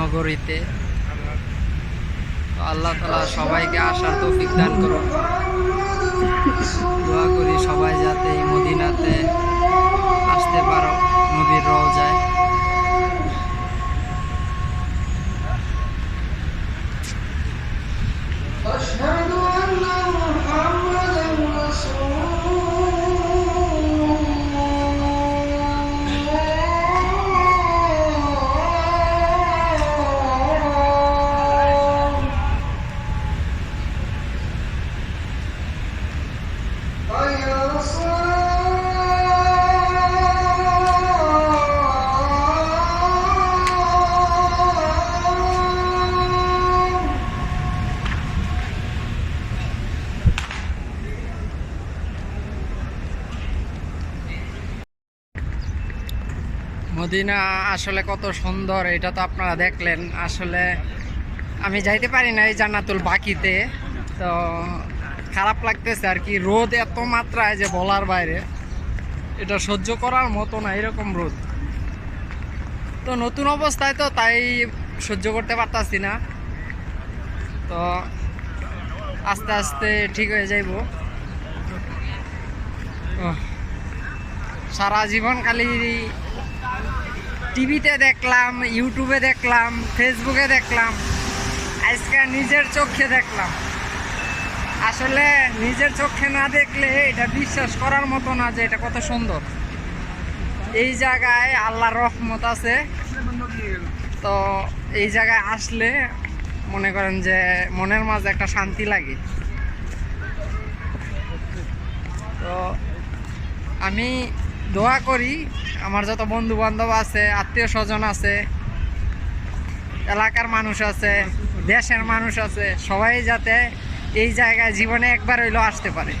নগরীতে আল্লাহ তালা সবাইকে আসার তৌফিক দান করুন। মদিনা আসলে কত সুন্দর, এটা তো আপনারা দেখলেন। আসলে আমি যাইতে পারি না এই জান্নাতুল বাকিতে, তো খারাপ লাগতেছে আর কি, রোদ এত মাত্রায় যে বলার বাইরে। এটা সহ্য করার মতো না, এরকম রোদ। তো নতুন অবস্থায় তো তাই সহ্য করতে পারতাছি না। তো আস্তে আস্তে ঠিক হয়ে যাইব। সারা জীবন খালি টিভিতে দেখলাম, ইউটিউবে দেখলাম, ফেসবুকে দেখলাম, আজকে নিজের চোখে দেখলাম। আসলে নিজের চোখে না দেখলে এটা বিশ্বাস করার মতো না যে এটা কত সুন্দর। এই জায়গায় আল্লাহর রহমত আছে। তো এই জায়গায় আসলে মনে করেন যে মনের মাঝে একটা শান্তি লাগে। তো আমি দোয়া করি, আমার যত বন্ধু বান্ধব আছে, আত্মীয় স্বজন আছে, এলাকার মানুষ আছে, দেশের মানুষ আছে, সবাই যাতে এই জায়গায় জীবনে একবার হইলেও আসতে পারে।